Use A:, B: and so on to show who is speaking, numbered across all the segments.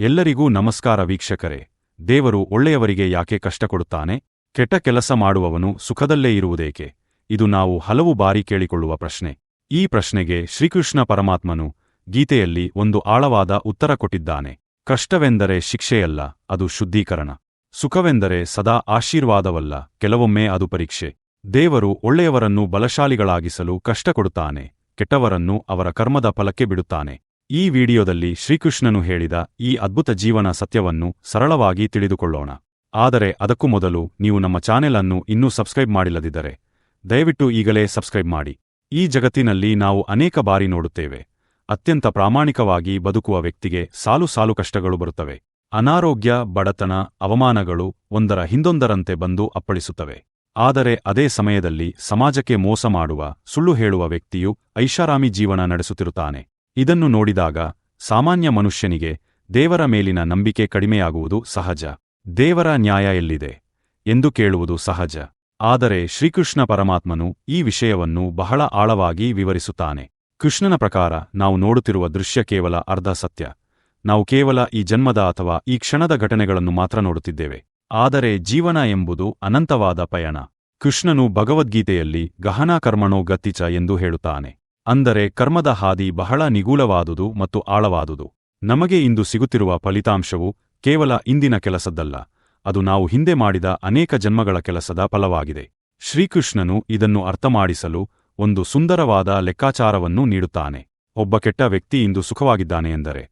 A: ಎಲ್ಲರಿಗೂ ನಮಸ್ಕಾರ ವೀಕ್ಷಕರೇ. ದೇವರು ಒಳ್ಳೆಯವರಿಗೆ ಯಾಕೆ ಕಷ್ಟ ಕೊಡುತ್ತಾನೆ ಕೆಟ್ಟ ಕೆಲಸ ಮಾಡುವವನು ಸುಖದಲ್ಲೇ ಇರುವುದೇಕೆ? ಇದು ನಾವು ಹಲವು ಬಾರಿ ಕೇಳಿಕೊಳ್ಳುವ ಪ್ರಶ್ನೆ. ಈ ಪ್ರಶ್ನೆಗೆ ಶ್ರೀಕೃಷ್ಣ ಪರಮಾತ್ಮನು ಗೀತೆಯಲ್ಲಿ ಒಂದು ಆಳವಾದ ಉತ್ತರ ಕೊಟ್ಟಿದ್ದಾನೆ. ಕಷ್ಟವೆಂದರೆ ಶಿಕ್ಷೆಯಲ್ಲ, ಅದು ಶುದ್ಧೀಕರಣ. ಸುಖವೆಂದರೆ ಸದಾ ಆಶೀರ್ವಾದವಲ್ಲ, ಕೆಲವೊಮ್ಮೆ ಅದು ಪರೀಕ್ಷೆ. ದೇವರು ಒಳ್ಳೆಯವರನ್ನು ಬಲಶಾಲಿಗಳಾಗಿಸಲು ಕಷ್ಟ ಕೊಡುತ್ತಾನೆ ಕೆಟ್ಟವರನ್ನು ಅವರ ಕರ್ಮದ ಫಲಕ್ಕೆ ಬಿಡುತ್ತಾನೆ. ಈ ವಿಡಿಯೋದಲ್ಲಿ ಶ್ರೀಕೃಷ್ಣನು ಹೇಳಿದ ಈ ಅದ್ಭುತ ಜೀವನ ಸತ್ಯವನ್ನು ಸರಳವಾಗಿ ತಿಳಿದುಕೊಳ್ಳೋಣ. ಆದರೆ ಅದಕ್ಕೂ ಮೊದಲು ನೀವು ನಮ್ಮ ಚಾನೆಲ್ ಅನ್ನು ಇನ್ನೂ ಸಬ್ಸ್ಕ್ರೈಬ್ ಮಾಡಿಲ್ಲದಿದ್ದರೆ, ದಯವಿಟ್ಟು ಈಗಲೇ ಸಬ್ಸ್ಕ್ರೈಬ್ ಮಾಡಿ. ಈ ಜಗತ್ತಿನಲ್ಲಿ ನಾವು ಅನೇಕ ಬಾರಿ ನೋಡುತ್ತೇವೆ. ಅತ್ಯಂತ ಪ್ರಾಮಾಣಿಕವಾಗಿ ಬದುಕುವ ವ್ಯಕ್ತಿಗೆ ಸಾಲು ಸಾಲು ಕಷ್ಟಗಳು ಬರುತ್ತವೆ. ಅನಾರೋಗ್ಯ, ಬಡತನ, ಅವಮಾನಗಳು ಒಂದರ ಹಿಂದೊಂದರಂತೆ ಬಂದು ಅಪ್ಪಳಿಸುತ್ತವೆ. ಆದರೆ ಅದೇ ಸಮಯದಲ್ಲಿ ಸಮಾಜಕ್ಕೆ ಮೋಸ ಮಾಡುವ, ಸುಳ್ಳು ಹೇಳುವ ವ್ಯಕ್ತಿಯು ಐಷಾರಾಮಿ ಜೀವನ ನಡೆಸುತ್ತಿರುತ್ತಾನೆ. ಇದನ್ನು ನೋಡಿದಾಗ ಸಾಮಾನ್ಯ ಮನುಷ್ಯನಿಗೆ ದೇವರ ಮೇಲಿನ ನಂಬಿಕೆ ಕಡಿಮೆಯಾಗುವುದು ಸಹಜ. ದೇವರ ನ್ಯಾಯ ಎಲ್ಲಿದೆ ಎಂದು ಕೇಳುವುದು ಸಹಜ. ಆದರೆ ಶ್ರೀಕೃಷ್ಣ ಪರಮಾತ್ಮನು ಈ ವಿಷಯವನ್ನು ಬಹಳ ಆಳವಾಗಿ ವಿವರಿಸುತ್ತಾನೆ. ಕೃಷ್ಣನ ಪ್ರಕಾರ ನಾವು ನೋಡುತ್ತಿರುವ ದೃಶ್ಯ ಕೇವಲ ಅರ್ಧ ಸತ್ಯ. ನಾವು ಕೇವಲ ಈ ಜನ್ಮದ ಅಥವಾ ಈ ಕ್ಷಣದ ಘಟನೆಗಳನ್ನು ಮಾತ್ರ ನೋಡುತ್ತಿದ್ದೇವೆ. ಆದರೆ ಜೀವನ ಎಂಬುದು ಅನಂತವಾದ ಪಯಣ. ಕೃಷ್ಣನು ಭಗವದ್ಗೀತೆಯಲ್ಲಿ ಗಹನಾ ಕರ್ಮಣೋ ಎಂದು ಹೇಳುತ್ತಾನೆ. ಅಂದರೆ ಕರ್ಮದ ಹಾದಿ ಬಹಳ ನಿಗೂಢವಾದುದು ಮತ್ತು ಆಳವಾದುದು. ನಮಗೆ ಇಂದು ಸಿಗುತ್ತಿರುವ ಫಲಿತಾಂಶವು ಕೇವಲ ಇಂದಿನ ಕೆಲಸದ್ದಲ್ಲ, ಅದು ನಾವು ಹಿಂದೆ ಮಾಡಿದ ಅನೇಕ ಜನ್ಮಗಳ ಕೆಲಸದ ಫಲವಾಗಿದೆ. ಶ್ರೀಕೃಷ್ಣನು ಇದನ್ನು ಅರ್ಥಮಾಡಿಸಲು ಒಂದು ಸುಂದರವಾದ ಲೆಕ್ಕಾಚಾರವನ್ನೂ ನೀಡುತ್ತಾನೆ. ಒಬ್ಬ ಕೆಟ್ಟ ವ್ಯಕ್ತಿ ಇಂದು ಸುಖವಾಗಿದ್ದಾನೆ ಎಂದರೆ,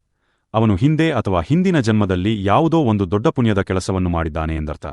A: ಅವನು ಹಿಂದೆ ಅಥವಾ ಹಿಂದಿನ ಜನ್ಮದಲ್ಲಿ ಯಾವುದೋ ಒಂದು ದೊಡ್ಡ ಪುಣ್ಯದ ಕೆಲಸವನ್ನು ಮಾಡಿದ್ದಾನೆ ಎಂದರ್ಥ.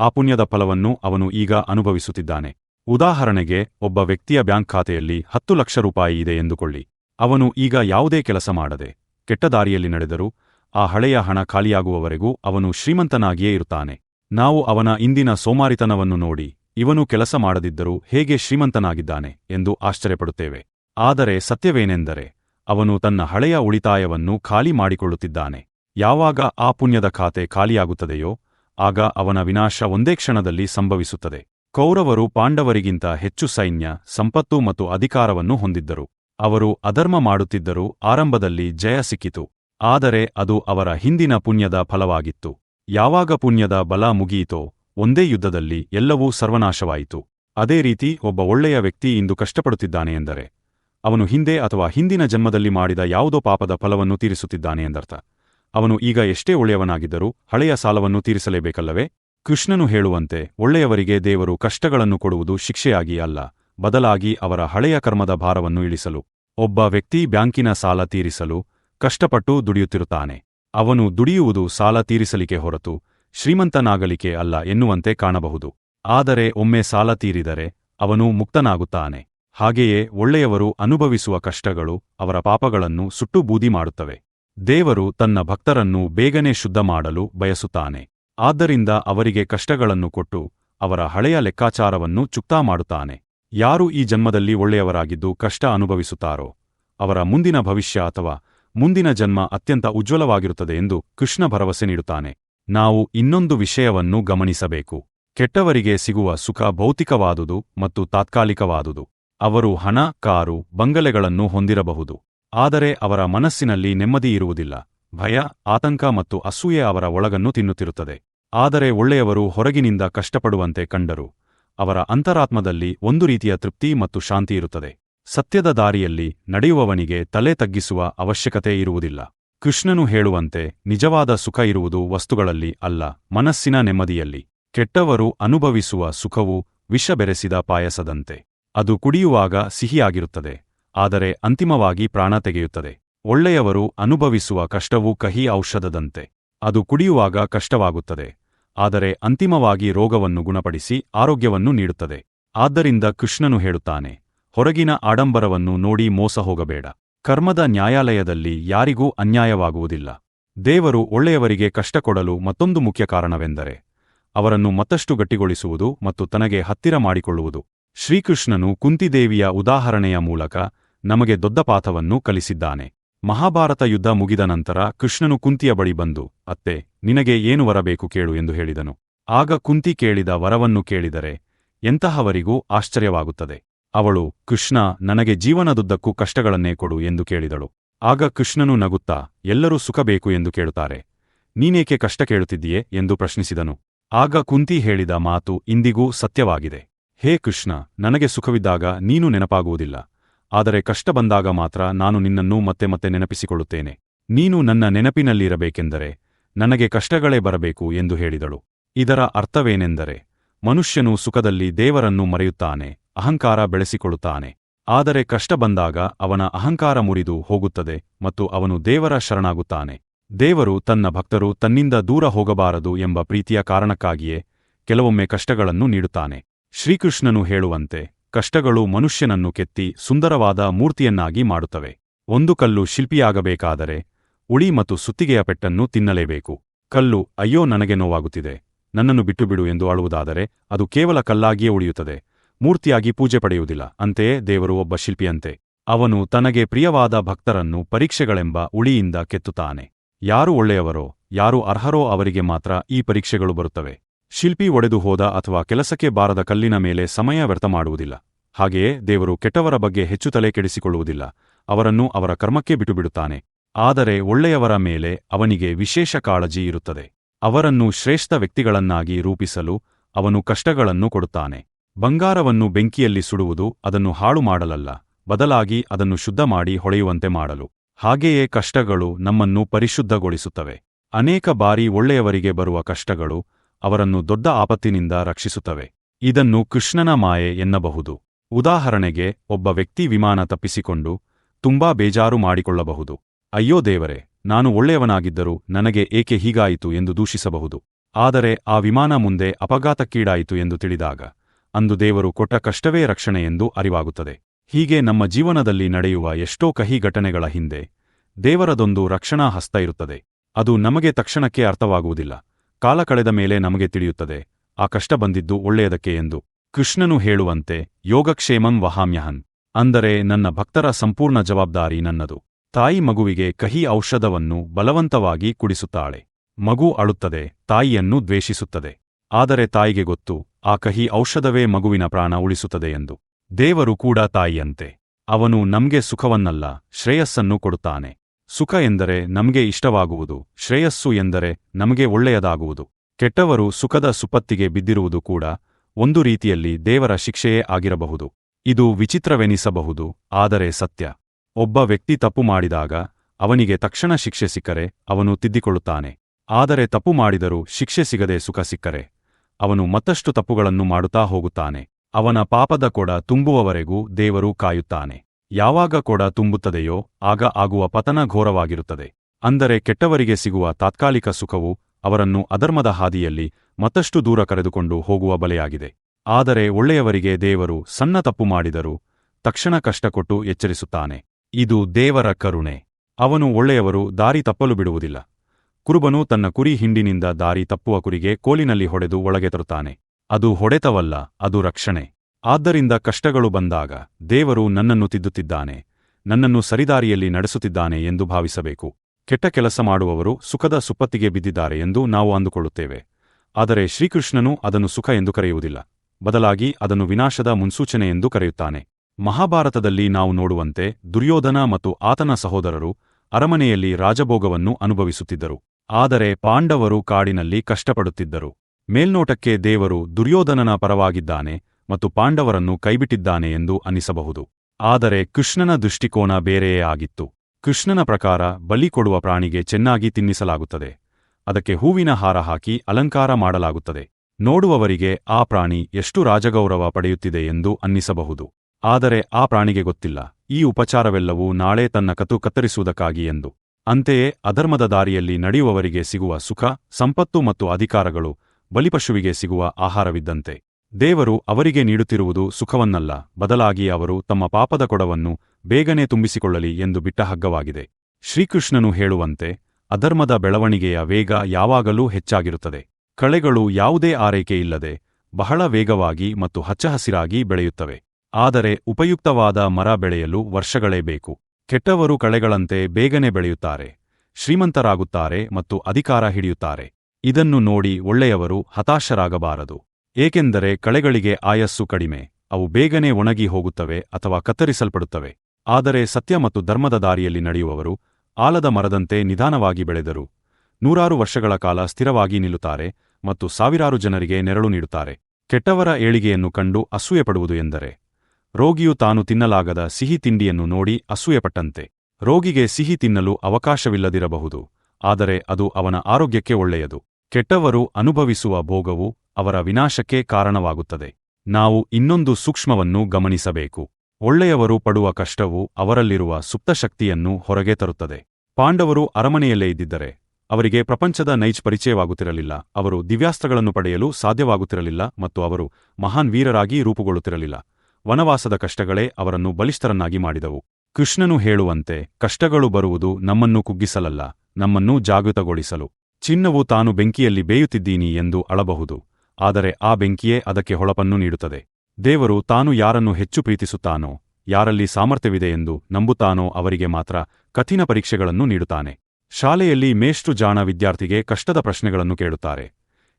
A: ಆ ಪುಣ್ಯದ ಫಲವನ್ನು ಅವನು ಈಗ ಅನುಭವಿಸುತ್ತಿದ್ದಾನೆ. ಉದಾಹರಣೆಗೆ, ಒಬ್ಬ ವ್ಯಕ್ತಿಯ ಬ್ಯಾಂಕ್ ಖಾತೆಯಲ್ಲಿ ಹತ್ತು ಲಕ್ಷ ರೂಪಾಯಿ ಇದೆ ಎಂದುಕೊಳ್ಳಿ. ಅವನು ಈಗ ಯಾವುದೇ ಕೆಲಸ ಮಾಡದೆ, ಕೆಟ್ಟ ದಾರಿಯಲ್ಲಿ ನಡೆದರೂ, ಆ ಹಳೆಯ ಹಣ ಖಾಲಿಯಾಗುವವರೆಗೂ ಅವನು ಶ್ರೀಮಂತನಾಗಿಯೇ ಇರುತ್ತಾನೆ. ನಾವು ಅವನ ಇಂದಿನ ಸೋಮಾರಿತನವನ್ನು ನೋಡಿ, ಇವನು ಕೆಲಸ ಮಾಡದಿದ್ದರೂ ಹೇಗೆ ಶ್ರೀಮಂತನಾಗಿದ್ದಾನೆ ಎಂದು ಆಶ್ಚರ್ಯಪಡುತ್ತೇವೆ. ಆದರೆ ಸತ್ಯವೇನೆಂದರೆ, ಅವನು ತನ್ನ ಹಳೆಯ ಉಳಿತಾಯವನ್ನು ಖಾಲಿ ಮಾಡಿಕೊಳ್ಳುತ್ತಿದ್ದಾನೆ. ಯಾವಾಗ ಆ ಪುಣ್ಯದ ಖಾತೆ ಖಾಲಿಯಾಗುತ್ತದೆಯೋ, ಆಗ ಅವನ ವಿನಾಶ ಒಂದೇ ಕ್ಷಣದಲ್ಲಿ ಸಂಭವಿಸುತ್ತದೆ. ಕೌರವರು ಪಾಂಡವರಿಗಿಂತ ಹೆಚ್ಚು ಸೈನ್ಯ, ಸಂಪತ್ತು ಮತ್ತು ಅಧಿಕಾರವನ್ನು ಹೊಂದಿದ್ದರು. ಅವರು ಅಧರ್ಮ ಮಾಡುತ್ತಿದ್ದರು ಆರಂಭದಲ್ಲಿ ಜಯ ಸಿಕ್ಕಿತು. ಆದರೆ ಅದು ಅವರ ಹಿಂದಿನ ಪುಣ್ಯದ ಫಲವಾಗಿತ್ತು. ಯಾವಾಗ ಪುಣ್ಯದ ಬಲ ಮುಗಿಯಿತೋ, ಒಂದೇ ಯುದ್ಧದಲ್ಲಿ ಎಲ್ಲವೂ ಸರ್ವನಾಶವಾಯಿತು. ಅದೇ ರೀತಿ ಒಬ್ಬ ಒಳ್ಳೆಯ ವ್ಯಕ್ತಿ ಇಂದು ಕಷ್ಟಪಡುತ್ತಿದ್ದಾನೆ ಎಂದರೆ, ಅವನು ಹಿಂದೆ ಅಥವಾ ಹಿಂದಿನ ಜನ್ಮದಲ್ಲಿ ಮಾಡಿದ ಯಾವುದೋ ಪಾಪದ ಫಲವನ್ನು ತೀರಿಸುತ್ತಿದ್ದಾನೆ ಎಂದರ್ಥ. ಅವನು ಈಗ ಎಷ್ಟೇ ಒಳ್ಳೆಯವನಾಗಿದ್ದರೂ ಹಳೆಯ ಸಾಲವನ್ನು ತೀರಿಸಲೇಬೇಕಲ್ಲವೇ? ಕೃಷ್ಣನು ಹೇಳುವಂತೆ, ಒಳ್ಳೆಯವರಿಗೆ ದೇವರು ಕಷ್ಟಗಳನ್ನು ಕೊಡುವುದು ಶಿಕ್ಷೆಯಾಗಿ ಅಲ್ಲ, ಬದಲಾಗಿ ಅವರ ಹಳೆಯ ಕರ್ಮದ ಭಾರವನ್ನು ಇಳಿಸಲು. ಒಬ್ಬ ವ್ಯಕ್ತಿ ಬ್ಯಾಂಕಿನ ಸಾಲ ತೀರಿಸಲು ಕಷ್ಟಪಟ್ಟು ದುಡಿಯುತ್ತಿರುತ್ತಾನೆ. ಅವನು ದುಡಿಯುವುದು ಸಾಲ ತೀರಿಸಲಿಕ್ಕೆ ಹೊರತು ಶ್ರೀಮಂತನಾಗಲಿಕ್ಕೆ ಅಲ್ಲ ಎನ್ನುವಂತೆ ಕಾಣಬಹುದು. ಆದರೆ ಒಮ್ಮೆ ಸಾಲ ತೀರಿದರೆ ಅವನು ಮುಕ್ತನಾಗುತ್ತಾನೆ. ಹಾಗೆಯೇ ಒಳ್ಳೆಯವರು ಅನುಭವಿಸುವ ಕಷ್ಟಗಳು ಅವರ ಪಾಪಗಳನ್ನು ಸುಟ್ಟು ಬೂದಿ ಮಾಡುತ್ತವೆ. ದೇವರು ತನ್ನ ಭಕ್ತರನ್ನು ಬೇಗನೆ ಶುದ್ಧ ಮಾಡಲು ಬಯಸುತ್ತಾನೆ. ಆದ್ದರಿಂದ ಅವರಿಗೆ ಕಷ್ಟಗಳನ್ನು ಕೊಟ್ಟು ಅವರ ಹಳೆಯ ಲೆಕ್ಕಾಚಾರವನ್ನು ಚುಕ್ತಾ ಮಾಡುತ್ತಾನೆ. ಯಾರು ಈ ಜನ್ಮದಲ್ಲಿ ಒಳ್ಳೆಯವರಾಗಿದ್ದು ಕಷ್ಟ ಅನುಭವಿಸುತ್ತಾರೋ, ಅವರ ಮುಂದಿನ ಭವಿಷ್ಯ ಅಥವಾ ಮುಂದಿನ ಜನ್ಮ ಅತ್ಯಂತ ಉಜ್ವಲವಾಗಿರುತ್ತದೆ ಎಂದು ಕೃಷ್ಣ ಭರವಸೆ ನೀಡುತ್ತಾನೆ. ನಾವು ಇನ್ನೊಂದು ವಿಷಯವನ್ನು ಗಮನಿಸಬೇಕು. ಕೆಟ್ಟವರಿಗೆ ಸಿಗುವ ಸುಖ ಭೌತಿಕವಾದುದು ಮತ್ತು ತಾತ್ಕಾಲಿಕವಾದುದು. ಅವರು ಹಣ, ಕಾರು, ಬಂಗಲೆಗಳನ್ನು ಹೊಂದಿರಬಹುದು. ಆದರೆ ಅವರ ಮನಸ್ಸಿನಲ್ಲಿ ನೆಮ್ಮದಿ ಇರುವುದಿಲ್ಲ. ಭಯ, ಆತಂಕ ಮತ್ತು ಅಸೂಯೆ ಅವರ ಒಳಗನ್ನು ತಿನ್ನುತ್ತಿರುತ್ತದೆ. ಆದರೆ ಒಳ್ಳೆಯವರು ಹೊರಗಿನಿಂದ ಕಷ್ಟಪಡುವಂತೆ ಕಂಡರು. ಅವರ ಅಂತರಾತ್ಮದಲ್ಲಿ ಒಂದು ರೀತಿಯ ತೃಪ್ತಿ ಮತ್ತು ಶಾಂತಿ ಇರುತ್ತದೆ. ಸತ್ಯದ ದಾರಿಯಲ್ಲಿ ನಡೆಯುವವನಿಗೆ ತಲೆ ತಗ್ಗಿಸುವ ಅವಶ್ಯಕತೆ ಇರುವುದಿಲ್ಲ. ಕೃಷ್ಣನು ಹೇಳುವಂತೆ ನಿಜವಾದ ಸುಖ ಇರುವುದು ವಸ್ತುಗಳಲ್ಲಿ ಅಲ್ಲ, ಮನಸ್ಸಿನ ನೆಮ್ಮದಿಯಲ್ಲಿ. ಕೆಟ್ಟವರು ಅನುಭವಿಸುವ ಸುಖವು ವಿಷ ಬೆರೆಸಿದ ಪಾಯಸದಂತೆ. ಅದು ಕುಡಿಯುವಾಗ ಸಿಹಿಯಾಗಿರುತ್ತದೆ, ಆದರೆ ಅಂತಿಮವಾಗಿ ಪ್ರಾಣ ತೆಗೆಯುತ್ತದೆ. ಒಳ್ಳೆಯವರು ಅನುಭವಿಸುವ ಕಷ್ಟವು ಕಹಿ ಔಷಧದಂತೆ. ಅದು ಕುಡಿಯುವಾಗ ಕಷ್ಟವಾಗುತ್ತದೆ ಆದರೆ ಅಂತಿಮವಾಗಿ ರೋಗವನ್ನು ಗುಣಪಡಿಸಿ ಆರೋಗ್ಯವನ್ನು ನೀಡುತ್ತದೆ. ಆದ್ದರಿಂದ ಕೃಷ್ಣನು ಹೇಳುತ್ತಾನೆ, ಹೊರಗಿನ ಆಡಂಬರವನ್ನು ನೋಡಿ ಮೋಸ ಹೋಗಬೇಡ. ಕರ್ಮದ ನ್ಯಾಯಾಲಯದಲ್ಲಿ ಯಾರಿಗೂ ಅನ್ಯಾಯವಾಗುವುದಿಲ್ಲ. ದೇವರು ಒಳ್ಳೆಯವರಿಗೆ ಕಷ್ಟ ಕೊಡಲು ಮತ್ತೊಂದು ಮುಖ್ಯ ಕಾರಣವೆಂದರೆ, ಅವರನ್ನು ಮತ್ತಷ್ಟು ಗಟ್ಟಿಗೊಳಿಸುವುದು ಮತ್ತು ತನಗೆ ಹತ್ತಿರ ಮಾಡಿಕೊಳ್ಳುವುದು. ಶ್ರೀಕೃಷ್ಣನು ಕುಂತಿದೇವಿಯ ಉದಾಹರಣೆಯ ಮೂಲಕ ನಮಗೆ ದೊಡ್ಡ ಪಾಠವನ್ನು ಕಲಿಸಿದ್ದಾನೆ. ಮಹಾಭಾರತ ಯುದ್ಧ ಮುಗಿದ ನಂತರ ಕೃಷ್ಣನು ಕುಂತಿಯ ಬಳಿ ಬಂದು, ಅತ್ತೆ, ನಿನಗೆ ಏನು ವರಬೇಕು ಕೇಳು ಎಂದು ಹೇಳಿದನು. ಆಗ ಕುಂತಿ ಕೇಳಿದ ವರವನ್ನು ಕೇಳಿದರೆ ಎಂತಹವರಿಗೂ ಆಶ್ಚರ್ಯವಾಗುತ್ತದೆ. ಅವಳು, ಕೃಷ್ಣ, ನನಗೆ ಜೀವನದುದ್ದಕ್ಕೂ ಕಷ್ಟಗಳನ್ನೇ ಕೊಡು ಎಂದು ಕೇಳಿದಳು. ಆಗ ಕೃಷ್ಣನು ನಗುತ್ತಾ, ಎಲ್ಲರೂ ಸುಖ ಬೇಕು ಎಂದು ಕೇಳುತ್ತಾರೆ. ನೀನೇಕೆ ಕಷ್ಟ ಕೇಳುತ್ತಿದ್ದೀಯೆ? ಎಂದು ಪ್ರಶ್ನಿಸಿದನು. ಆಗ ಕುಂತಿ ಹೇಳಿದ ಮಾತು ಇಂದಿಗೂ ಸತ್ಯವಾಗಿದೆ. ಹೇ ಕೃಷ್ಣ, ನನಗೆ ಸುಖವಿದ್ದಾಗ ನೀನು ನೆನಪಾಗುವುದಿಲ್ಲ. ಆದರೆ ಕಷ್ಟ ಬಂದಾಗ ಮಾತ್ರ ನಾನು ನಿನ್ನನ್ನು ಮತ್ತೆ ಮತ್ತೆ ನೆನಪಿಸಿಕೊಳ್ಳುತ್ತೇನೆ. ನೀನು ನನ್ನ ನೆನಪಿನಲ್ಲಿರಬೇಕೆಂದರೆ ನನಗೆ ಕಷ್ಟಗಳೇ ಬರಬೇಕು ಎಂದು ಹೇಳಿದಳು. ಇದರ ಅರ್ಥವೇನೆಂದರೆ ಮನುಷ್ಯನು ಸುಖದಲ್ಲಿ ದೇವರನ್ನು ಮರೆಯುತ್ತಾನೆ, ಅಹಂಕಾರ ಬೆಳೆಸಿಕೊಳ್ಳುತ್ತಾನೆ. ಆದರೆ ಕಷ್ಟ ಬಂದಾಗ ಅವನ ಅಹಂಕಾರ ಮುರಿದು ಹೋಗುತ್ತದೆ ಮತ್ತು ಅವನು ದೇವರ ಶರಣಾಗುತ್ತಾನೆ. ದೇವರು ತನ್ನ ಭಕ್ತರು ತನ್ನಿಂದ ದೂರ ಹೋಗಬಾರದು ಎಂಬ ಪ್ರೀತಿಯ ಕಾರಣಕ್ಕಾಗಿಯೇ ಕೆಲವೊಮ್ಮೆ ಕಷ್ಟಗಳನ್ನು ನೀಡುತ್ತಾನೆ. ಶ್ರೀಕೃಷ್ಣನು ಹೇಳುವಂತೆ ಕಷ್ಟಗಳು ಮನುಷ್ಯನನ್ನು ಕೆತ್ತಿ ಸುಂದರವಾದ ಮೂರ್ತಿಯನ್ನಾಗಿ ಮಾಡುತ್ತವೆ. ಒಂದು ಕಲ್ಲು ಶಿಲ್ಪಿಯಾಗಬೇಕಾದರೆ ಉಳಿ ಮತ್ತು ಸುತ್ತಿಗೆಯ ಪೆಟ್ಟನ್ನು ತಿನ್ನಲೇಬೇಕು. ಕಲ್ಲು, ಅಯ್ಯೋ, ನನಗೆ ನೋವಾಗುತ್ತಿದೆ. ನನ್ನನ್ನು ಬಿಟ್ಟುಬಿಡು ಎಂದು ಅಳುವುದಾದರೆ ಅದು ಕೇವಲ ಕಲ್ಲಾಗಿಯೇ ಉಳಿಯುತ್ತದೆ. ಮೂರ್ತಿಯಾಗಿ ಪೂಜೆ ಪಡೆಯುವುದಿಲ್ಲ. ಅಂತೆಯೇ ದೇವರು ಒಬ್ಬ ಶಿಲ್ಪಿಯಂತೆ. ಅವನು ತನಗೆ ಪ್ರಿಯವಾದ ಭಕ್ತರನ್ನು ಪರೀಕ್ಷೆಗಳೆಂಬ ಉಳಿಯಿಂದ ಕೆತ್ತುತ್ತಾನೆ. ಯಾರು ಒಳ್ಳೆಯವರೋ, ಯಾರು ಅರ್ಹರೋ ಅವರಿಗೆ ಮಾತ್ರ ಈ ಪರೀಕ್ಷೆಗಳು ಬರುತ್ತವೆ. ಶಿಲ್ಪಿ ಒಡೆದು ಹೋದ ಅಥವಾ ಕೆಲಸಕ್ಕೆ ಬಾರದ ಕಲ್ಲಿನ ಮೇಲೆ ಸಮಯ ವ್ಯರ್ಥ ಮಾಡುವುದಿಲ್ಲ. ಹಾಗೆಯೇ ದೇವರು ಕೆಟ್ಟವರ ಬಗ್ಗೆ ಹೆಚ್ಚು ತಲೆ ಕೆಡಿಸಿಕೊಳ್ಳುವುದಿಲ್ಲ. ಅವರನ್ನು ಅವರ ಕರ್ಮಕ್ಕೆ ಬಿಟ್ಟುಬಿಡುತ್ತಾನೆ. ಆದರೆ ಒಳ್ಳೆಯವರ ಮೇಲೆ ಅವನಿಗೆ ವಿಶೇಷ ಕಾಳಜಿ ಇರುತ್ತದೆ. ಅವರನ್ನು ಶ್ರೇಷ್ಠ ವ್ಯಕ್ತಿಗಳನ್ನಾಗಿ ರೂಪಿಸಲು ಅವನು ಕಷ್ಟಗಳನ್ನು ಕೊಡುತ್ತಾನೆ. ಬಂಗಾರವನ್ನು ಬೆಂಕಿಯಲ್ಲಿ ಸುಡುವುದು ಅದನ್ನು ಹಾಳು ಮಾಡಲಲ್ಲ. ಬದಲಾಗಿ ಅದನ್ನು ಶುದ್ಧ ಮಾಡಿ ಹೊಳೆಯುವಂತೆ ಮಾಡಲು. ಹಾಗೆಯೇ ಕಷ್ಟಗಳು ನಮ್ಮನ್ನು ಪರಿಶುದ್ಧಗೊಳಿಸುತ್ತವೆ. ಅನೇಕ ಬಾರಿ ಒಳ್ಳೆಯವರಿಗೆ ಬರುವ ಕಷ್ಟಗಳು ಅವರನ್ನು ದೊಡ್ಡ ಆಪತ್ತಿನಿಂದ ರಕ್ಷಿಸುತ್ತವೆ. ಇದನ್ನು ಕೃಷ್ಣನ ಮಾಯೆ ಎನ್ನಬಹುದು. ಉದಾಹರಣೆಗೆ, ಒಬ್ಬ ವ್ಯಕ್ತಿ ವಿಮಾನ ತಪ್ಪಿಸಿಕೊಂಡು ತುಂಬಾ ಬೇಜಾರು ಮಾಡಿಕೊಳ್ಳಬಹುದು. ಅಯ್ಯೋ ದೇವರೇ, ನಾನು ಒಳ್ಳೆಯವನಾಗಿದ್ದರೂ ನನಗೆ ಏಕೆ ಹೀಗಾಯಿತು ಎಂದು ದೂಷಿಸಬಹುದು. ಆದರೆ ಆ ವಿಮಾನ ಮುಂದೆ ಅಪಘಾತಕ್ಕೀಡಾಯಿತು ಎಂದು ತಿಳಿದಾಗ, ಅಂದು ದೇವರು ಕೊಟ್ಟ ಕಷ್ಟವೇ ರಕ್ಷಣೆ ಎಂದು ಅರಿವಾಗುತ್ತದೆ. ಹೀಗೆ ನಮ್ಮ ಜೀವನದಲ್ಲಿ ನಡೆಯುವ ಎಷ್ಟೋ ಕಹಿ ಘಟನೆಗಳ ಹಿಂದೆ ದೇವರದೊಂದು ರಕ್ಷಣಾ ಹಸ್ತ ಇರುತ್ತದೆ. ಅದು ನಮಗೆ ತಕ್ಷಣಕ್ಕೆ ಅರ್ಥವಾಗುವುದಿಲ್ಲ. ಕಾಲ ಕಳೆದ ಮೇಲೆ ನಮಗೆ ತಿಳಿಯುತ್ತದೆ, ಆ ಕಷ್ಟ ಬಂದಿದ್ದು ಒಳ್ಳೆಯದಕ್ಕೆ ಎಂದು. ಕೃಷ್ಣನು ಹೇಳುವಂತೆ, ಯೋಗಕ್ಷೇಮಂ ವಹಾಮ್ಯಹನ್. ಅಂದರೆ, ನನ್ನ ಭಕ್ತರ ಸಂಪೂರ್ಣ ಜವಾಬ್ದಾರಿ ನನ್ನದು. ತಾಯಿ ಮಗುವಿಗೆ ಕಹಿ ಔಷಧವನ್ನು ಬಲವಂತವಾಗಿ ಕುಡಿಸುತ್ತಾಳೆ. ಮಗು ಅಳುತ್ತದೆ, ತಾಯಿಯನ್ನು ದ್ವೇಷಿಸುತ್ತದೆ. ಆದರೆ ತಾಯಿಗೆ ಗೊತ್ತು, ಆ ಕಹಿ ಔಷಧವೇ ಮಗುವಿನ ಪ್ರಾಣ ಉಳಿಸುತ್ತದೆ ಎಂದು. ದೇವರು ಕೂಡ ತಾಯಿಯಂತೆ. ಅವನು ನಮ್ಗೆ ಸುಖವನ್ನಲ್ಲ, ಶ್ರೇಯಸ್ಸನ್ನು ಕೊಡುತ್ತಾನೆ. ಸುಖ ಎಂದರೆ ನಮಗೆ ಇಷ್ಟವಾಗುವುದು, ಶ್ರೇಯಸ್ಸು ಎಂದರೆ ನಮಗೆ ಒಳ್ಳೆಯದಾಗುವುದು. ಕೆಟ್ಟವರು ಸುಖದ ಸುಪತ್ತಿಗೆ ಬಿದ್ದಿರುವುದು ಕೂಡ ಒಂದು ರೀತಿಯಲ್ಲಿ ದೇವರ ಶಿಕ್ಷೆಯೇ ಆಗಿರಬಹುದು. ಇದು ವಿಚಿತ್ರವೆನಿಸಬಹುದು, ಆದರೆ ಸತ್ಯ. ಒಬ್ಬ ವ್ಯಕ್ತಿ ತಪ್ಪು ಮಾಡಿದಾಗ ಅವನಿಗೆ ತಕ್ಷಣ ಶಿಕ್ಷೆ ಸಿಕ್ಕರೆ ಅವನು ತಿದ್ದಿಕೊಳ್ಳುತ್ತಾನೆ. ಆದರೆ ತಪ್ಪು ಮಾಡಿದರೂ ಶಿಕ್ಷೆ ಸಿಗದೆ ಸುಖ ಸಿಕ್ಕರೆ ಅವನು ಮತ್ತಷ್ಟು ತಪ್ಪುಗಳನ್ನು ಮಾಡುತ್ತಾ ಹೋಗುತ್ತಾನೆ. ಅವನ ಪಾಪದ ಕೊಡ ತುಂಬುವವರೆಗೂ ದೇವರು ಕಾಯುತ್ತಾನೆ. ಯಾವಾಗ ಕೊಡ ತುಂಬುತ್ತದೆಯೋ ಆಗ ಆಗುವ ಪತನ ಘೋರವಾಗಿರುತ್ತದೆ. ಅಂದರೆ ಕೆಟ್ಟವರಿಗೆ ಸಿಗುವ ತಾತ್ಕಾಲಿಕ ಸುಖವು ಅವರನ್ನು ಅಧರ್ಮದ ಹಾದಿಯಲ್ಲಿ ಮತ್ತಷ್ಟು ದೂರ ಕರೆದುಕೊಂಡು ಹೋಗುವ ಬಲೆಯಾಗಿದೆ. ಆದರೆ ಒಳ್ಳೆಯವರಿಗೆ ದೇವರು ಸಣ್ಣ ತಪ್ಪು ಮಾಡಿದರೂ ತಕ್ಷಣ ಕಷ್ಟಕೊಟ್ಟು ಎಚ್ಚರಿಸುತ್ತಾನೆ. ಇದು ದೇವರ ಕರುಣೆ. ಅವನು ಒಳ್ಳೆಯವರು ದಾರಿ ತಪ್ಪಲು ಬಿಡುವುದಿಲ್ಲ. ಕುರುಬನು ತನ್ನ ಕುರಿ ಹಿಂಡಿನಿಂದ ದಾರಿ ತಪ್ಪುವ ಕುರಿಗೆ ಕೋಲಿನಲ್ಲಿ ಹೊಡೆದು ಒಳಗೆ ತರುತ್ತಾನೆ. ಅದು ಹೊಡೆತವಲ್ಲ, ಅದು ರಕ್ಷಣೆ. ಆದ್ದರಿಂದ ಕಷ್ಟಗಳು ಬಂದಾಗ ದೇವರು ನನ್ನನ್ನು ತಿದ್ದುತ್ತಿದ್ದಾನೆ, ನನ್ನನ್ನು ಸರಿದಾರಿಯಲ್ಲಿ ನಡೆಸುತ್ತಿದ್ದಾನೆ ಎಂದು ಭಾವಿಸಬೇಕು. ಕೆಟ್ಟ ಕೆಲಸ ಮಾಡುವವರು ಸುಖದ ಸುಪ್ಪತ್ತಿಗೆ ಬಿದ್ದಿದ್ದಾರೆ ಎಂದು ನಾವು ಅಂದುಕೊಳ್ಳುತ್ತೇವೆ. ಆದರೆ ಶ್ರೀಕೃಷ್ಣನು ಅದನ್ನು ಸುಖ ಎಂದು ಕರೆಯುವುದಿಲ್ಲ. ಬದಲಾಗಿ ಅದನ್ನು ವಿನಾಶದ ಮುನ್ಸೂಚನೆ ಎಂದು ಕರೆಯುತ್ತಾನೆ. ಮಹಾಭಾರತದಲ್ಲಿ ನಾವು ನೋಡುವಂತೆ ದುರ್ಯೋಧನ ಮತ್ತು ಆತನ ಸಹೋದರರು ಅರಮನೆಯಲ್ಲಿ ರಾಜಭೋಗವನ್ನು ಅನುಭವಿಸುತ್ತಿದ್ದರು. ಆದರೆ ಪಾಂಡವರು ಕಾಡಿನಲ್ಲಿ ಕಷ್ಟಪಡುತ್ತಿದ್ದರು. ಮೇಲ್ನೋಟಕ್ಕೆ ದೇವರು ದುರ್ಯೋಧನನ ಪರವಾಗಿದ್ದಾನೆ ಮತ್ತು ಪಾಂಡವರನ್ನು ಕೈಬಿಟ್ಟಿದ್ದಾನೆ ಎಂದು ಅನ್ನಿಸಬಹುದು ಆದರೆ ಕೃಷ್ಣನ ದೃಷ್ಟಿಕೋನ ಬೇರೆಯೇ ಆಗಿತ್ತು. ಕೃಷ್ಣನ ಪ್ರಕಾರ ಬಲಿ ಕೊಡುವ ಪ್ರಾಣಿಗೆ ಚೆನ್ನಾಗಿ ತಿನ್ನಿಸಲಾಗುತ್ತದೆ. ಅದಕ್ಕೆ ಹೂವಿನ ಹಾರ ಹಾಕಿ ಅಲಂಕಾರ ಮಾಡಲಾಗುತ್ತದೆ. ನೋಡುವವರಿಗೆ ಆ ಪ್ರಾಣಿ ಎಷ್ಟು ರಾಜಗೌರವ ಪಡೆಯುತ್ತಿದೆ ಎಂದು ಅನ್ನಿಸಬಹುದು. ಆದರೆ ಆ ಪ್ರಾಣಿಗೆ ಗೊತ್ತಿಲ್ಲ. ಈ ಉಪಚಾರವೆಲ್ಲವೂ ನಾಳೆ ತನ್ನ ಕತು ಕತ್ತರಿಸುವುದಕ್ಕಾಗಿ ಎಂದು. ಅಂತೆಯೇ ಅಧರ್ಮದ ದಾರಿಯಲ್ಲಿ ನಡೆಯುವವರಿಗೆ ಸಿಗುವ ಸುಖ, ಸಂಪತ್ತು ಮತ್ತು ಅಧಿಕಾರಗಳು ಬಲಿಪಶುವಿಗೆ ಸಿಗುವ ಆಹಾರವಿದ್ದಂತೆ. ದೇವರು ಅವರಿಗೆ ನೀಡುತ್ತಿರುವುದು ಸುಖವನ್ನಲ್ಲ, ಬದಲಾಗಿ ಅವರು ತಮ್ಮ ಪಾಪದ ಕೊಡವನ್ನು ಬೇಗನೆ ತುಂಬಿಸಿಕೊಳ್ಳಲಿ ಎಂದು ಬಿಟ್ಟ ಹಗ್ಗವಾಗಿದೆ ಶ್ರೀಕೃಷ್ಣನು ಹೇಳುವಂತೆ, ಅಧರ್ಮದ ಬೆಳವಣಿಗೆಯ ವೇಗ ಯಾವಾಗಲೂ ಹೆಚ್ಚಾಗಿರುತ್ತದೆ. ಕಳೆಗಳು ಯಾವುದೇ ಆರೈಕೆಯಿಲ್ಲದೆ ಬಹಳ ವೇಗವಾಗಿ ಮತ್ತು ಹಚ್ಚಹಸಿರಾಗಿ ಬೆಳೆಯುತ್ತವೆ. ಆದರೆ ಉಪಯುಕ್ತವಾದ ಮರ ಬೆಳೆಯಲು ವರ್ಷಗಳೇ ಬೇಕು. ಕೆಟ್ಟವರು ಕಳೆಗಳಂತೆ ಬೇಗನೆ ಬೆಳೆಯುತ್ತಾರೆ, ಶ್ರೀಮಂತರಾಗುತ್ತಾರೆ ಮತ್ತು ಅಧಿಕಾರ ಹಿಡಿಯುತ್ತಾರೆ. ಇದನ್ನು ನೋಡಿ ಒಳ್ಳೆಯವರು ಹತಾಶರಾಗಬಾರದು. ಏಕೆಂದರೆ ಕಳೆಗಳಿಗೆ ಆಯಸ್ಸು ಕಡಿಮೆ, ಅವು ಬೇಗನೆ ಒಣಗಿ ಹೋಗುತ್ತವೆ ಅಥವಾ ಕತ್ತರಿಸಲ್ಪಡುತ್ತವೆ. ಆದರೆ ಸತ್ಯ ಮತ್ತು ಧರ್ಮದ ದಾರಿಯಲ್ಲಿ ನಡೆಯುವವರು ಆಲದ ಮರದಂತೆ ನಿಧಾನವಾಗಿ ಬೆಳೆದರು. ನೂರಾರು ವರ್ಷಗಳ ಕಾಲ ಸ್ಥಿರವಾಗಿ ನಿಲ್ಲುತ್ತಾರೆ ಮತ್ತು ಸಾವಿರಾರು ಜನರಿಗೆ ನೆರಳು ನೀಡುತ್ತಾರೆ. ಕೆಟ್ಟವರ ಏಳಿಗೆಯನ್ನು ಕಂಡು ಅಸೂಯೆಪಡುವುದು ಎಂದರೆ, ರೋಗಿಯು ತಾನು ತಿನ್ನಲಾಗದ ಸಿಹಿ ತಿಂಡಿಯನ್ನು ನೋಡಿ ಅಸೂಯೆಪಟ್ಟಂತೆ. ರೋಗಿಗೆ ಸಿಹಿ ತಿನ್ನಲು ಅವಕಾಶವಿಲ್ಲದಿರಬಹುದು, ಆದರೆ ಅದು ಅವನ ಆರೋಗ್ಯಕ್ಕೆ ಒಳ್ಳೆಯದು. ಕೆಟ್ಟವರು ಅನುಭವಿಸುವ ಭೋಗವು ಅವರ ವಿನಾಶಕ್ಕೆ ಕಾರಣವಾಗುತ್ತದೆ. ನಾವು ಇನ್ನೊಂದು ಸೂಕ್ಷ್ಮವನ್ನು ಗಮನಿಸಬೇಕು. ಒಳ್ಳೆಯವರು ಪಡುವ ಕಷ್ಟವು ಅವರಲ್ಲಿರುವ ಸುಪ್ತಶಕ್ತಿಯನ್ನು ಹೊರಗೆ ತರುತ್ತದೆ. ಪಾಂಡವರು ಅರಮನೆಯಲ್ಲೇ ಇದ್ದಿದ್ದರೆ, ಅವರಿಗೆ ಪ್ರಪಂಚದ ನೈಜ್ ಪರಿಚಯವಾಗುತ್ತಿರಲಿಲ್ಲ, ಅವರು ದಿವ್ಯಾಸ್ತ್ರಗಳನ್ನು ಪಡೆಯಲು ಸಾಧ್ಯವಾಗುತ್ತಿರಲಿಲ್ಲ ಮತ್ತು ಅವರು ಮಹಾನ್ ವೀರರಾಗಿ ರೂಪುಗೊಳ್ಳುತ್ತಿರಲಿಲ್ಲ. ವನವಾಸದ ಕಷ್ಟಗಳೇ ಅವರನ್ನು ಬಲಿಷ್ಠರನ್ನಾಗಿ ಮಾಡಿದವು. ಕೃಷ್ಣನು ಹೇಳುವಂತೆ, ಕಷ್ಟಗಳು ಬರುವುದು ನಮ್ಮನ್ನು ಕುಗ್ಗಿಸಲಲ್ಲ, ನಮ್ಮನ್ನು ಜಾಗೃತಗೊಳಿಸಲು. ಚಿನ್ನವು ತಾನು ಬೆಂಕಿಯಲ್ಲಿ ಬೇಯುತ್ತಿದ್ದೀನಿ ಎಂದು ಅಳಬಹುದು. ಆದರೆ ಆ ಬೆಂಕಿಯೇ ಅದಕ್ಕೆ ಹೊಳಪನ್ನು ನೀಡುತ್ತದೆ. ದೇವರು ತಾನು ಯಾರನ್ನು ಹೆಚ್ಚು ಪ್ರೀತಿಸುತ್ತಾನೋ, ಯಾರಲ್ಲಿ ಸಾಮರ್ಥ್ಯವಿದೆ ಎಂದು ನಂಬುತ್ತಾನೋ ಅವರಿಗೆ ಮಾತ್ರ ಕಠಿಣ ಪರೀಕ್ಷೆಗಳನ್ನು ನೀಡುತ್ತಾನೆ. ಶಾಲೆಯಲ್ಲಿ ಮೇಷ್ಟು ಜಾಣ ವಿದ್ಯಾರ್ಥಿಗೆ ಕಷ್ಟದ ಪ್ರಶ್ನೆಗಳನ್ನು ಕೇಳುತ್ತಾರೆ.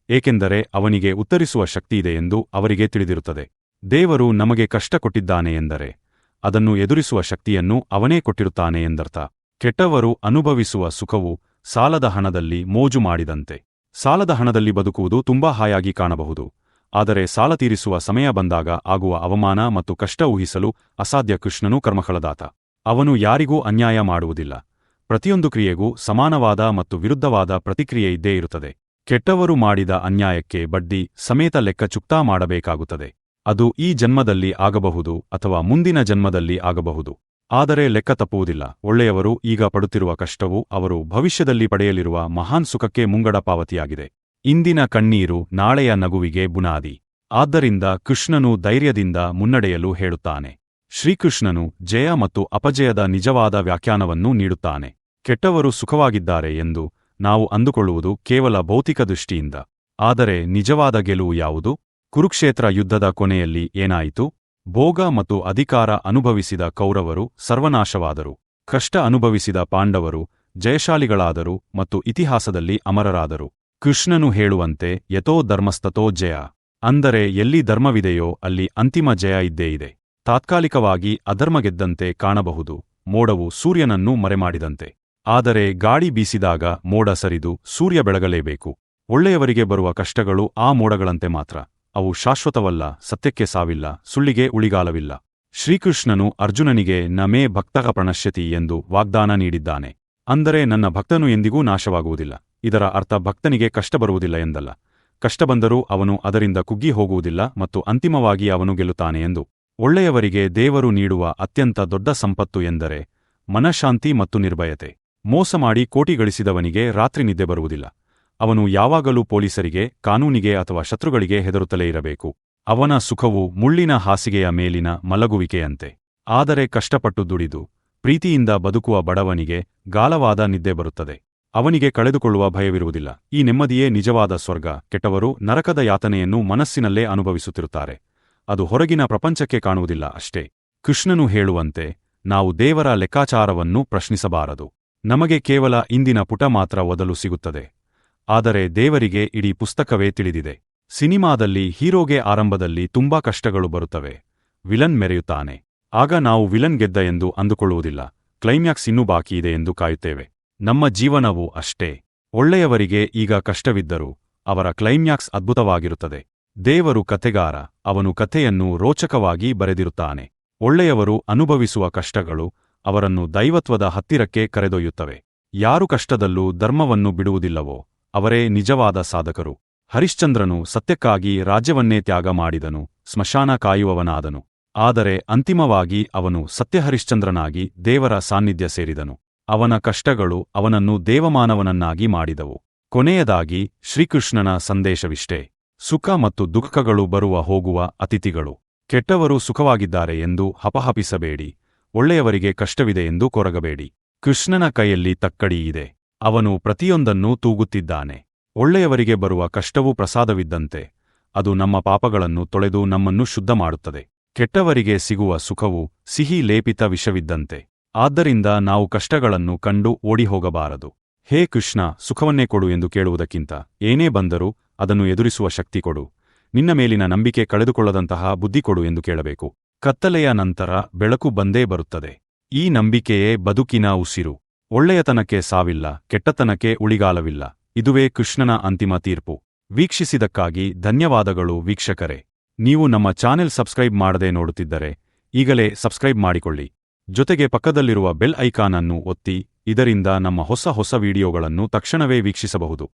A: ಏಕೆಂದರೆ ಅವನಿಗೆ ಉತ್ತರಿಸುವ ಶಕ್ತಿಯಿದೆ ಎಂದು ಅವರಿಗೆ ತಿಳಿದಿರುತ್ತದೆ. ದೇವರು ನಮಗೆ ಕಷ್ಟ ಕೊಟ್ಟಿದ್ದಾನೆ ಎಂದರೆ, ಅದನ್ನು ಎದುರಿಸುವ ಶಕ್ತಿಯನ್ನು ಅವನೇ ಕೊಟ್ಟಿರುತ್ತಾನೆ ಎಂದರ್ಥ. ಕೆಟ್ಟವರು ಅನುಭವಿಸುವ ಸುಖವು ಸಾಲದ ಹಣದಲ್ಲಿ ಮೋಜು ಮಾಡಿದಂತೆ. ಸಾಲದ ಹಣದಲ್ಲಿ ಬದುಕುವುದು ತುಂಬಾ ಹಾಯಾಗಿ ಕಾಣಬಹುದು. ಆದರೆ ಸಾಲ ತೀರಿಸುವ ಸಮಯ ಬಂದಾಗ ಆಗುವ ಅವಮಾನ ಮತ್ತು ಕಷ್ಟ ಊಹಿಸಲು ಅಸಾಧ್ಯ ಕೃಷ್ಣನು ಕರ್ಮಖಳದಾತ ಅವನು ಯಾರಿಗೂ ಅನ್ಯಾಯ ಮಾಡುವುದಿಲ್ಲ. ಪ್ರತಿಯೊಂದು ಕ್ರಿಯೆಗೂ ಸಮಾನವಾದ ಮತ್ತು ವಿರುದ್ಧವಾದ ಪ್ರತಿಕ್ರಿಯೆ ಇದ್ದೇ ಇರುತ್ತದೆ. ಕೆಟ್ಟವರು ಮಾಡಿದ ಅನ್ಯಾಯಕ್ಕೆ ಬಡ್ಡಿ, ಸಮೇತ ಲೆಕ್ಕ ಚುಕ್ತಾ ಮಾಡಬೇಕಾಗುತ್ತದೆ. ಅದು ಈ ಜನ್ಮದಲ್ಲಿ ಆಗಬಹುದು ಅಥವಾ ಮುಂದಿನ ಜನ್ಮದಲ್ಲಿ ಆಗಬಹುದು. ಆದರೆ ಲೆಕ್ಕ ತಪ್ಪುವುದಿಲ್ಲ. ಒಳ್ಳೆಯವರು ಈಗ ಪಡುತ್ತಿರುವ ಕಷ್ಟವು ಅವರು ಭವಿಷ್ಯದಲ್ಲಿ ಪಡೆಯಲಿರುವ ಮಹಾನ್ ಸುಖಕ್ಕೆ ಮುಂಗಡ ಪಾವತಿಯಾಗಿದೆ. ಇಂದಿನ ಕಣ್ಣೀರು ನಾಳೆಯ ನಗುವಿಗೆ ಬುನಾದಿ. ಆದ್ದರಿಂದ ಕೃಷ್ಣನು ಧೈರ್ಯದಿಂದ ಮುನ್ನಡೆಯಲು ಹೇಳುತ್ತಾನೆ. ಶ್ರೀಕೃಷ್ಣನು ಜಯ ಮತ್ತು ಅಪಜಯದ ನಿಜವಾದ ವ್ಯಾಖ್ಯಾನವನ್ನು ನೀಡುತ್ತಾನೆ. ಕೆಟ್ಟವರು ಸುಖವಾಗಿದ್ದಾರೆ ಎಂದು ನಾವು ಅಂದುಕೊಳ್ಳುವುದು ಕೇವಲ ಭೌತಿಕ ದೃಷ್ಟಿಯಿಂದ. ಆದರೆ ನಿಜವಾದ ಗೆಲುವು ಯಾವುದು? ಕುರುಕ್ಷೇತ್ರ ಯುದ್ಧದ ಕೊನೆಯಲ್ಲಿ ಏನಾಯಿತು? ಭೋಗ ಮತ್ತು ಅಧಿಕಾರ ಅನುಭವಿಸಿದ ಕೌರವರು ಸರ್ವನಾಶವಾದರು. ಕಷ್ಟ ಅನುಭವಿಸಿದ ಪಾಂಡವರು ಜಯಶಾಲಿಗಳಾದರು ಮತ್ತು ಇತಿಹಾಸದಲ್ಲಿ ಅಮರರಾದರು. ಕೃಷ್ಣನು ಹೇಳುವಂತೆ, ಯಥೋ ಧರ್ಮಸ್ತತೋ ಜಯ. ಅಂದರೆ ಎಲ್ಲಿ ಧರ್ಮವಿದೆಯೋ ಅಲ್ಲಿ ಅಂತಿಮ ಜಯ ಇದ್ದೇ ಇದೆ. ತಾತ್ಕಾಲಿಕವಾಗಿ ಅಧರ್ಮ ಗೆದ್ದಂತೆ ಕಾಣಬಹುದು. ಮೋಡವು ಸೂರ್ಯನನ್ನು ಮರೆಮಾಡಿದಂತೆ. ಆದರೆ ಗಾಳಿ ಬೀಸಿದಾಗ ಮೋಡ ಸರಿದು ಸೂರ್ಯ ಬೆಳಗಲೇಬೇಕು. ಒಳ್ಳೆಯವರಿಗೆ ಬರುವ ಕಷ್ಟಗಳು ಆ ಮೋಡಗಳಂತೆ ಮಾತ್ರ. ಅವು ಶಾಶ್ವತವಲ್ಲ, ಸತ್ಯಕ್ಕೆ ಸಾವಿಲ್ಲ, ಸುಳ್ಳಿಗೆ ಉಳಿಗಾಲವಿಲ್ಲ. ಶ್ರೀಕೃಷ್ಣನು ಅರ್ಜುನನಿಗೆ, ನಮೇ ಭಕ್ತಃ ಪ್ರಣಶ್ಯತಿ ಎಂದು ವಾಗ್ದಾನ ನೀಡಿದ್ದಾನೆ. ಅಂದರೆ ನನ್ನ ಭಕ್ತನು ಎಂದಿಗೂ ನಾಶವಾಗುವುದಿಲ್ಲ. ಇದರ ಅರ್ಥ ಭಕ್ತನಿಗೆ ಕಷ್ಟ ಬರುವುದಿಲ್ಲ ಎಂದಲ್ಲ. ಕಷ್ಟ ಬಂದರೂ ಅವನು ಅದರಿಂದ ಕುಗ್ಗಿ ಹೋಗುವುದಿಲ್ಲ ಮತ್ತು ಅಂತಿಮವಾಗಿ ಅವನು ಗೆಲ್ಲುತ್ತಾನೆ ಎಂದು. ಒಳ್ಳೆಯವರಿಗೆ ದೇವರು ನೀಡುವ ಅತ್ಯಂತ ದೊಡ್ಡ ಸಂಪತ್ತು ಎಂದರೆ ಮನಃಶಾಂತಿ ಮತ್ತು ನಿರ್ಭಯತೆ. ಮೋಸ ಮಾಡಿ ಕೋಟಿ ಗಳಿಸಿದವನಿಗೆ ರಾತ್ರಿ ನಿದ್ದೆ ಬರುವುದಿಲ್ಲ. ಅವನು ಯಾವಾಗಲೂ ಪೊಲೀಸರಿಗೆ, ಕಾನೂನಿಗೆ ಅಥವಾ ಶತ್ರುಗಳಿಗೆ ಹೆದರುತ್ತಲೇ ಇರಬೇಕು. ಅವನ ಸುಖವು ಮುಳ್ಳಿನ ಹಾಸಿಗೆಯ ಮೇಲಿನ ಮಲಗುವಿಕೆಯಂತೆ. ಆದರೆ ಕಷ್ಟಪಟ್ಟು ದುಡಿದು, ಪ್ರೀತಿಯಿಂದ ಬದುಕುವ ಬಡವನಿಗೆ ಗಾಲವಾದ ನಿದ್ದೆ ಬರುತ್ತದೆ. ಅವನಿಗೆ ಕಳೆದುಕೊಳ್ಳುವ ಭಯವಿರುವುದಿಲ್ಲ. ಈ ನೆಮ್ಮದಿಯೇ ನಿಜವಾದ ಸ್ವರ್ಗ. ಕೆಟ್ಟವರು ನರಕದ ಯಾತನೆಯನ್ನು ಮನಸ್ಸಿನಲ್ಲೇ ಅನುಭವಿಸುತ್ತಿರುತ್ತಾರೆ. ಅದು ಹೊರಗಿನ ಪ್ರಪಂಚಕ್ಕೆ ಕಾಣುವುದಿಲ್ಲ ಅಷ್ಟೇ. ಕೃಷ್ಣನು ಹೇಳುವಂತೆ, ನಾವು ದೇವರ ಲೆಕ್ಕಾಚಾರವನ್ನು ಪ್ರಶ್ನಿಸಬಾರದು. ನಮಗೆ ಕೇವಲ ಇಂದಿನ ಪುಟ ಮಾತ್ರ ಒದಲು ಸಿಗುತ್ತದೆ. ಆದರೆ ದೇವರಿಗೆ ಇಡೀ ಪುಸ್ತಕವೇ ತಿಳಿದಿದೆ. ಸಿನಿಮಾದಲ್ಲಿ ಹೀರೋಗೆ ಆರಂಭದಲ್ಲಿ ತುಂಬಾ ಕಷ್ಟಗಳು ಬರುತ್ತವೆ. ವಿಲನ್ ಮೆರೆಯುತ್ತಾನೆ. ಆಗ ನಾವು ವಿಲನ್ ಗೆದ್ದ ಎಂದು ಅಂದುಕೊಳ್ಳುವುದಿಲ್ಲ. ಕ್ಲೈಮ್ಯಾಕ್ಸ್ ಇನ್ನೂ ಇದೆ ಎಂದು ಕಾಯುತ್ತೇವೆ. ನಮ್ಮ ಜೀವನವೂ ಅಷ್ಟೇ. ಒಳ್ಳೆಯವರಿಗೆ ಈಗ ಕಷ್ಟವಿದ್ದರೂ ಅವರ ಕ್ಲೈಮ್ಯಾಕ್ಸ್ ಅದ್ಭುತವಾಗಿರುತ್ತದೆ. ದೇವರು ಕಥೆಗಾರ. ಅವನು ಕಥೆಯನ್ನು ರೋಚಕವಾಗಿ ಬರೆದಿರುತ್ತಾನೆ. ಒಳ್ಳೆಯವರು ಅನುಭವಿಸುವ ಕಷ್ಟಗಳು ಅವರನ್ನು ದೈವತ್ವದ ಹತ್ತಿರಕ್ಕೆ ಕರೆದೊಯ್ಯುತ್ತವೆ. ಯಾರು ಕಷ್ಟದಲ್ಲೂ ಧರ್ಮವನ್ನು ಬಿಡುವುದಿಲ್ಲವೋ ಅವರೇ ನಿಜವಾದ ಸಾಧಕರು. ಹರಿಶ್ಚಂದ್ರನು ಸತ್ಯಕ್ಕಾಗಿ ರಾಜ್ಯವನ್ನೇ ತ್ಯಾಗ ಮಾಡಿದನು, ಸ್ಮಶಾನ ಕಾಯುವವನಾದನು. ಆದರೆ ಅಂತಿಮವಾಗಿ ಅವನು ಸತ್ಯಹರಿಶ್ಚಂದ್ರನಾಗಿ ದೇವರ ಸಾನ್ನಿಧ್ಯ ಸೇರಿದನು. ಅವನ ಕಷ್ಟಗಳು ಅವನನ್ನು ದೇವಮಾನವನನ್ನಾಗಿ ಮಾಡಿದವು. ಕೊನೆಯದಾಗಿ ಶ್ರೀಕೃಷ್ಣನ ಸಂದೇಶವಿಷ್ಟೇ. ಸುಖ ಮತ್ತು ದುಃಖಗಳು ಬರುವ ಹೋಗುವ ಅತಿಥಿಗಳು. ಕೆಟ್ಟವರು ಸುಖವಾಗಿದ್ದಾರೆ ಎಂದು ಹಪಹಪಿಸಬೇಡಿ ಒಳ್ಳೆಯವರಿಗೆ ಕಷ್ಟವಿದೆ ಎಂದು ಕೊರಗಬೇಡಿ. ಕೃಷ್ಣನ ಕೈಯಲ್ಲಿ ತಕ್ಕಡಿ ಇದೆ. ಅವನು ಪ್ರತಿಯೊಂದನ್ನೂ ತೂಗುತ್ತಿದ್ದಾನೆ. ಒಳ್ಳೆಯವರಿಗೆ ಬರುವ ಕಷ್ಟವೂ ಪ್ರಸಾದವಿದ್ದಂತೆ ಅದು ನಮ್ಮ ಪಾಪಗಳನ್ನು ತೊಳೆದು ನಮ್ಮನ್ನು ಶುದ್ಧ ಮಾಡುತ್ತದೆ ಕೆಟ್ಟವರಿಗೆ ಸಿಗುವ ಸುಖವು ಸಿಹಿ ಲೇಪಿತ ವಿಷವಿದ್ದಂತೆ. ಆದ್ದರಿಂದ ನಾವು ಕಷ್ಟಗಳನ್ನು ಕಂಡು ಓಡಿಹೋಗಬಾರದು. ಹೇ ಕೃಷ್ಣ, ಸುಖವನ್ನೇ ಕೊಡು ಎಂದು ಕೇಳುವುದಕ್ಕಿಂತ ಏನೇ ಬಂದರೂ ಅದನ್ನು ಎದುರಿಸುವ ಶಕ್ತಿ ಕೊಡು. ನಿನ್ನ ಮೇಲಿನ ನಂಬಿಕೆ ಕಳೆದುಕೊಳ್ಳದಂತಹ ಬುದ್ಧಿ ಕೊಡು ಎಂದು ಕೇಳಬೇಕು. ಕತ್ತಲೆಯ ನಂತರ ಬೆಳಕು ಬಂದೇ ಬರುತ್ತದೆ. ಈ ನಂಬಿಕೆಯೇ ಬದುಕಿನ ಉಸಿರು. ಒಳ್ಳೆಯತನಕ್ಕೆ ಸಾವಿಲ್ಲ, ಕೆಟ್ಟತನಕ್ಕೆ ಉಳಿಗಾಲವಿಲ್ಲ. ಇದುವೇ ಕೃಷ್ಣನ ಅಂತಿಮ ತೀರ್ಪು. ವೀಕ್ಷಿಸಿದಕ್ಕಾಗಿ ಧನ್ಯವಾದಗಳು ವೀಕ್ಷಕರೇ. ನೀವು ನಮ್ಮ ಚಾನೆಲ್ ಸಬ್ಸ್ಕ್ರೈಬ್ ಮಾಡದೆ ನೋಡುತ್ತಿದ್ದರೆ, ಈಗಲೇ ಸಬ್ಸ್ಕ್ರೈಬ್ ಮಾಡಿಕೊಳ್ಳಿ. ಜೊತೆಗೆ ಪಕ್ಕದಲ್ಲಿರುವ ಬೆಲ್ ಐಕಾನ್ ಅನ್ನು ಒತ್ತಿ, ಇದರಿಂದ ನಮ್ಮ ಹೊಸ ಹೊಸ ವಿಡಿಯೋಗಳನ್ನು ತಕ್ಷಣವೇ ವೀಕ್ಷಿಸಬಹುದು.